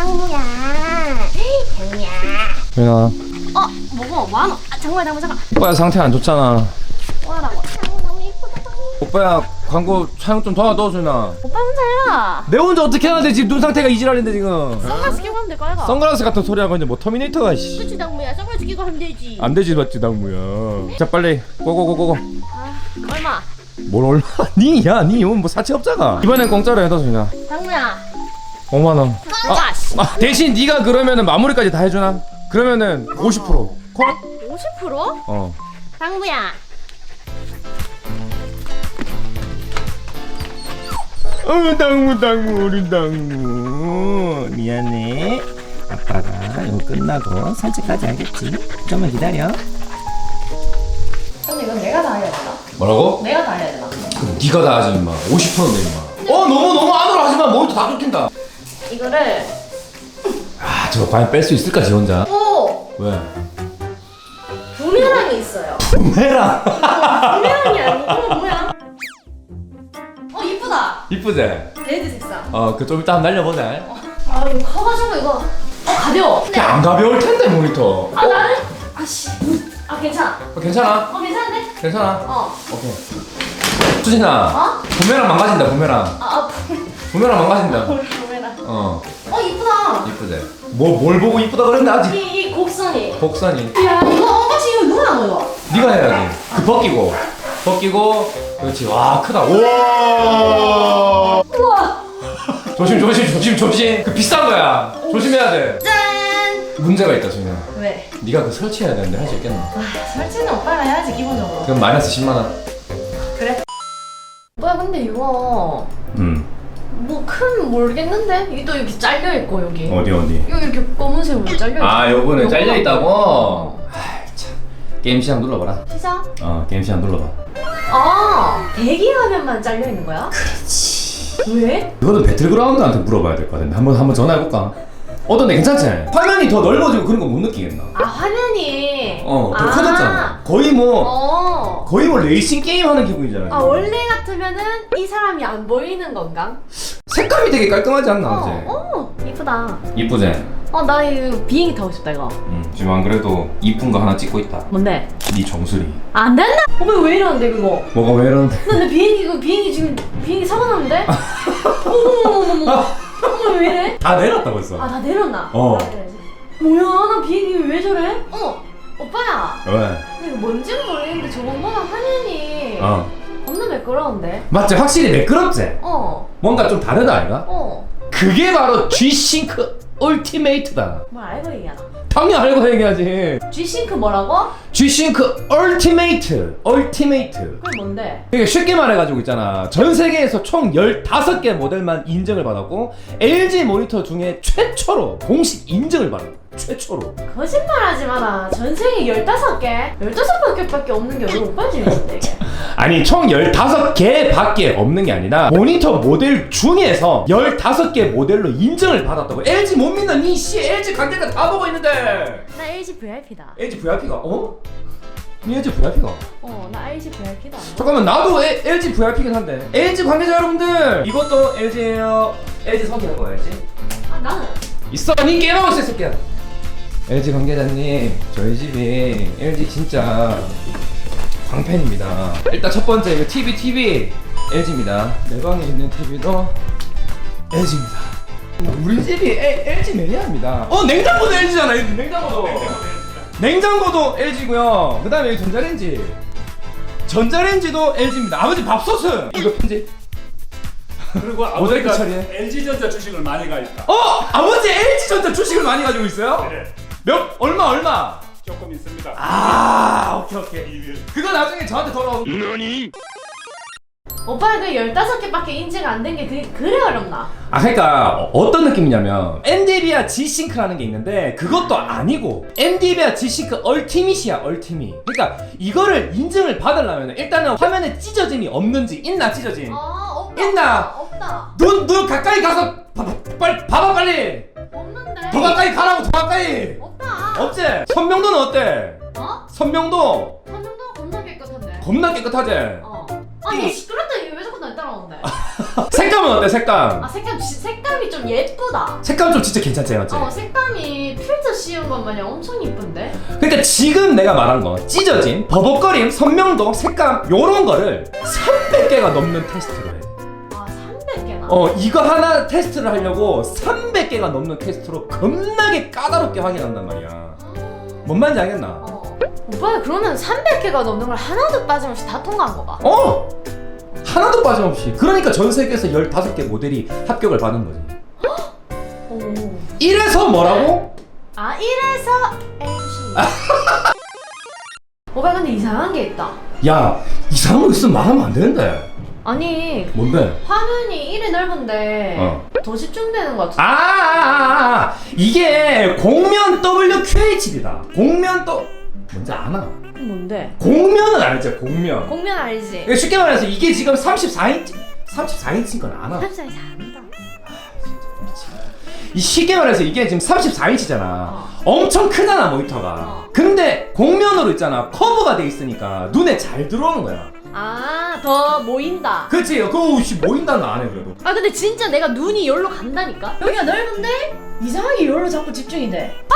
장무야. 장무야. 민아 어, 뭐고? 뭐하노? 아, 장무야, 장무 잠깐. 오빠야 상태 안 좋잖아 뭐하라고? 장무 너무 이쁘다, 장무. 오빠야 광고 촬영 좀 도와줘 준아 오빠 혼자 해라. 내 혼자 어떻게 하는데 지금 눈 상태가 이지랄인데 지금 선글라스 끼고 하면 될거 아이가? 선글라스 같은 소리 하고 있는데 뭐 터미네이터가 씨. 그치, 장무야. 선글라스 끼고 하면 되지. 안 되지 맞지 당무야 자 빨리 고고고고고 아, 얼마? 뭘 얼마 니야니 이건 뭐 사채업자가 이번엔 공짜로 해다 준아 장무야. 5만 원 아, 씨. 아, 대신 네가 그러면은 마무리까지 다 해주나? 그러면은 50% 콜? 50%? 어 장무야. 어, 당무 당무 우리 당무 미안해 아빠가 이거 끝나고 산책까지 하겠지 좀만 기다려 근데 이건 내가 다 해야 되나? 뭐라고? 내가 다 해야 되나? 그럼 네가 다 하지 임마 50%네 임마 어 너무 너무 안으로 하지마 모니터 다 쫓긴다 이거를 아 저거 과연 뺄 수 있을까 지 혼자 오! 왜? 부메랑이 있어요. 해라 부메랑이 아니고 뭐야? 어 이쁘다. 이쁘지? 레드 색상. 어그 좀 이따 한번 날려보자 아 이거 커가지고 이거 어 가벼워. 근데 안 가벼울 텐데 모니터 아 나는 아씨 아 괜찮아. 어, 괜찮아? 어 괜찮은데? 괜찮아? 어. 오케이 수진아 어? 부메랑 망가진다 부메랑 아, 아 부메랑 망가진다 부메랑. 어 어 이쁘다. 이쁘지? 뭐, 뭘 보고 이쁘다 그랬는데 아직 이, 이 곡선이. 복선이 야 이거 엉같이 이거 누가 한 거야? 네가 해야지 그 벗기고 벗기고 그렇지 와 크다 우와 우와. 조심 조심 조심 조심 그 비싼 거야 조심해야 돼 짠. 문제가 있다 수진아 왜? 네가 그 설치해야 되는데 할 수 있겠나? 아 설치는 오빠가 해야지 기본적으로. 그럼 마이너스 10만 원 그래. 오빠 근데 이거 음. 뭐 큰 모르겠는데 이게 또 이렇게 잘려 있고 여기. 어디 어디 여기 이렇게 검은색으로 잘려 있고. 아 요거는 요거. 잘려 있다고? 어. 참 게임 시작 눌러봐라 시작. 어 게임 시작 눌러봐 아 대기 화면만 잘려 있는 거야? 그렇지. 왜? 이거는 배틀그라운드한테 물어봐야 될 것 같은데 한번 한번 전화해볼까? 어떤데 괜찮지? 화면이 더 넓어지고 그런 거 못 느끼겠나? 아 화면이. 어더 아. 커졌잖아 거의 뭐 어. 거의 뭐 레이싱 게임 하는 기분이잖아 아 원래 같으면은 이 사람이 안 보이는 건가? 색감이 되게 깔끔하지 않나 어? 어, 이쁘다. 이쁘지? 어, 나 이거 비행기 타고 싶다 이거. 응 지금 안 그래도 이쁜 거 하나 찍고 있다 뭔데? 네 정수리 안 된다. 오빠 왜 이러는데 그거? 뭐가 왜 이러는데 근데 비행기 이거 비행기 지금 비행기 사고 났는데? 어머머머머머. 어머 왜 이래? 다 내렸다 벌써 아다 내렸나? 어. 아. 뭐야 나 비행기 왜 저래? 어 오빠야. 왜? 근데 이거 뭔지는 모르겠는데 저번보다 화면이 어 겁나 매끄러운데? 맞지 확실히 매끄럽지? 어. 뭔가 좀 다르다 아이가? 어. 그게 바로 G-Sync 얼티메이트다 뭘 알고 얘기하나? 당연히 알고 얘기하지 G싱크 뭐라고? G-Sync 얼티메이트 얼티메이트 그게 뭔데? 이게 쉽게 말해가지고 있잖아 전 세계에서 총 15개 모델만 인증을 받았고 LG 모니터 중에 최초로 공식 인증을 받은 거야. 최초로 거짓말하지 마라. 전 세계 15개? 15개밖에 없는 게 우리 오빠 집인데 이게. 아니 총 15개 밖에 없는 게 아니라 모니터 모델 중에서 15개 모델로 인증을 받았다고 LG 못 믿는 이씨 LG 관계자 다 보고 있는데 나 LG VIP다. LG VIP가 어? 니 LG VIP가 어, 나 LG VIP다. 잠깐만 나도 에, LG VIP긴 한데 LG 관계자 여러분들 이것도 LG예요 LG 선택할 거야 LG 아, 나는 있어 니 깨먹을 수 있을 게야 LG 관계자님 저희 집이 LG 진짜 광팬입니다. 일단 첫 번째 이거 TV TV LG입니다. 내 방에 있는 TV도 LG입니다. 우리 집이 에, LG 매니아입니다. 어 냉장고도 LG잖아. 이 냉장고도. 냉장고도 LG고요. 그 다음에 전자레인지. 전자레인지도 LG입니다. 아버지 밥솥은 이거 편지 그리고 모자이크 아버지가 처리해. LG전자 주식을 많이 가 있다. 어! 아버지 LG전자 주식을 많이 가지고 있어요? 네, 몇 얼마 얼마 조금 있습니다. 아 오케이 오케이. 그거 나중에 저한테 돌아오 오빠는 그 15개밖에 인증 안된 게 그, 그래 어렵나? 아 그러니까 어떤 느낌이냐면 엔디비아 G-Sync라는 게 있는데 그것도 아니고 엔디비아 G-Sync 얼티밋이야 얼티밋 그러니까 이거를 인증을 받으려면 일단은 화면에 찢어짐이 없는지 있나 찢어짐 아, 없다. 있나? 없다. 눈, 눈 가까이 가서 봐, 봐, 빨리 봐봐 빨리 없는데. 더 가까이 가라고 더 가까이 없다. 없지? 선명도는 어때? 어? 선명도 선정도 겁나 깨끗한데. 겁나 깨끗하지? 어. 아니 시끄럽다 이게 왜 자꾸 날 따라오는데? 색감은 어때 색감? 아 색감 지- 색감이 좀 예쁘다. 색감 좀 진짜 괜찮지 맞지? 어 색감이 필터 씌운 것 마냥 엄청 예쁜데. 그러니까 지금 내가 말한 거 찢어짐, 버벅거림, 선명도, 색감 요런 거를 300개가 넘는 테스트를 해. 아 300개나. 어 이거 하나 테스트를 하려고 300개가 넘는 테스트로 겁나게 까다롭게 확인한단 말이야. 뭔 말인지 알겠나? 어. 오빠 그러면 300개가 넘는 걸 하나도 빠짐없이 다 통과한 거가? 어! 하나도 빠짐없이. 그러니까 전 세계에서 15개 모델이 합격을 받은 거지. 오. 이래서 뭐라고? 아 이래서 MC. 오빠 근데 이상한 게 있다. 야 이상한 거 있으면 말하면 안 되는데. 아니 뭔데? 화면이 이래 넓은데 어. 더 집중되는 것 같아. 아, 아, 아, 아, 이게 공면 WQHD다. 공면 또 뭔지 아나? 뭔데? 공면은 알지? 공면. 공면 알지? 쉽게 말해서 이게 지금 34인치 34인치인 건 아나? 한살 잘한다. 이 쉽게 말해서 이게 지금 34인치잖아. 어. 엄청 크잖아 모니터가. 어. 근데 공면으로 있잖아 커브가 돼 있으니까 눈에 잘 들어오는 거야. 아 더 모인다. 그렇지? 그거 씨 보인다는 안 해 그래도. 아 근데 진짜 내가 눈이 여기로 간다니까? 여기가 넓은데 이상하게 여기로 자꾸 집중이 돼. 아!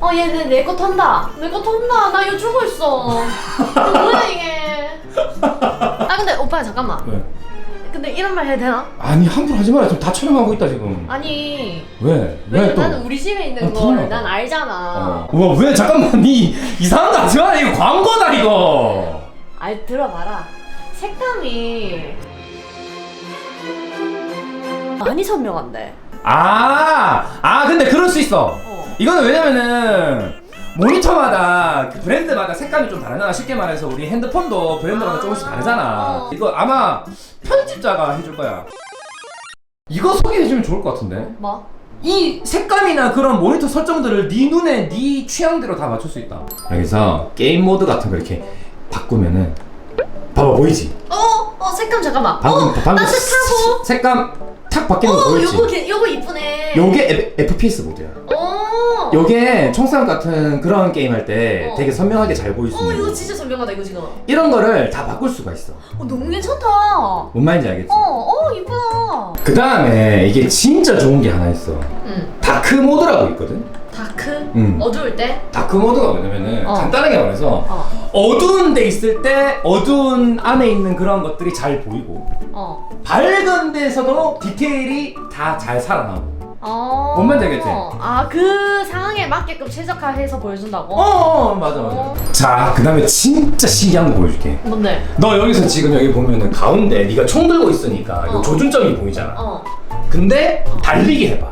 어 얘는 내거 턴다. 내 거 턴다. 나 이거 죽고 있어. 뭐야 이게? 아 근데 오빠 잠깐만. 왜? 근데 이런 말 해도 되나? 아니 함부로 하지 마라 지금 다 촬영하고 있다 지금. 아니 왜? 왜 왜냐면 또? 나는 우리 집에 있는 아, 걸 불안하다. 난 알잖아. 어. 와, 왜 잠깐만 니 이상한 거 하지 마 이거 광고다 이거. 아이 들어봐라. 색감이 많이 선명한데. 아, 아 근데 그럴 수 있어. 어. 이거는 왜냐면은 모니터마다 그 브랜드마다 색감이 좀 다르잖아. 쉽게 말해서 우리 핸드폰도 브랜드마다 아. 조금씩 다르잖아. 어. 이거 아마 편집자가 해줄 거야. 이거 소개해주면 좋을 것 같은데. 뭐? 이 색감이나 그런 모니터 설정들을 네 눈에 네 취향대로 다 맞출 수 있다. 여기서 게임 모드 같은 거 이렇게 바꾸면은 봐봐 보이지? 어, 어 색감 잠깐만. 방금 어, 방금 따뜻하고. 색감 탁 바뀌는 거 어, 보이지? 요거 개- 요거 이쁘네. 요게 F- FPS 모드야. 어. 요게 총싸움 같은 그런 게임 할 때 어. 되게 선명하게 잘 보일 수 어, 있는 이거 거. 진짜 선명하다 이거 지금. 어, 이런 거를 다 바꿀 수가 있어. 너무 괜찮다. 어, 뭔 말인지 알겠지? 어, 이쁘다. 그 다음에 이게 진짜 좋은 게 하나 있어. 응. 다크 모드라고 있거든? 다크. 응. 어두울 때. 다크 모드가 뭐냐면은 어. 간단하게 말해서 어. 어두운 데 있을 때 어두운 안에 있는 그런 것들이 잘 보이고 어. 밝은 데서도 디테일이 다 잘 살아나고 어. 뭔 말인지 알겠지? 아, 그 상황에 맞게끔 최적화해서 보여준다고? 어, 어 맞아 맞아 어. 자 그 다음에 진짜 신기한 거 보여줄게 뭔데? 너 여기서 지금 여기 보면은 가운데 네가 총 들고 있으니까 어. 이 조준점이 보이잖아 어. 근데 달리기 해봐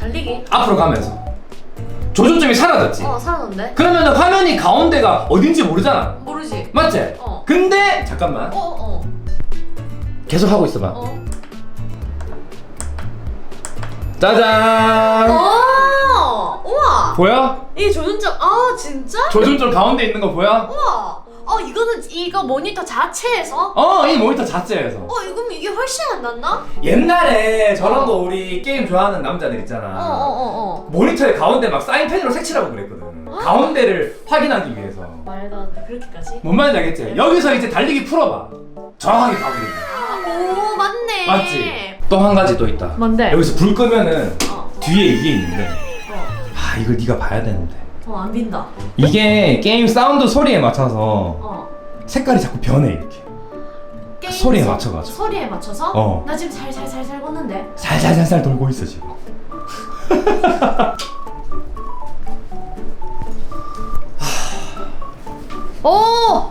달리기? 앞으로 가면서 조준점이 사라졌지 어, 살았는데? 그러면 화면이 가운데가 어딘지 모르잖아 모르지. 맞지? 어. 근데 잠깐만 어, 어. 계속 하고 있어봐 어. 짜잔 어! 우와! 보여? 이게 조준점, 아, 진짜? 조준점 가운데 있는 거 보여? 우와! 어, 이거는, 이거 모니터 자체에서? 어 이 모니터 자체에서 어, 이건 이게 훨씬 안 낫나? 옛날에 저런 어. 거 우리 게임 좋아하는 남자들 있잖아 어, 어, 어, 어. 모니터의 가운데 막 사인펜으로 색칠하고 그랬거든 가운데를 확인하기 위해서 말도 안 돼, 그렇게까지? 뭔 말인지 알겠지? 여기서 이제 달리기 풀어봐 정확하게 있는 아, 오, 맞네. 맞지? 또 한 가지 또 있다 뭔데? 여기서 불 끄면은 어, 뒤에 이게 있는데 어. 아 이걸 네가 봐야 되는데 어, 안 빈다. 이게 게임 사운드 소리에 맞춰서 어. 색깔이 자꾸 변해 이렇게 게임 소리에 소- 맞춰가지고. 소리에 맞춰서? 어. 나 지금 살살살살 걷는데. 살살살살 돌고 있어 지금 오!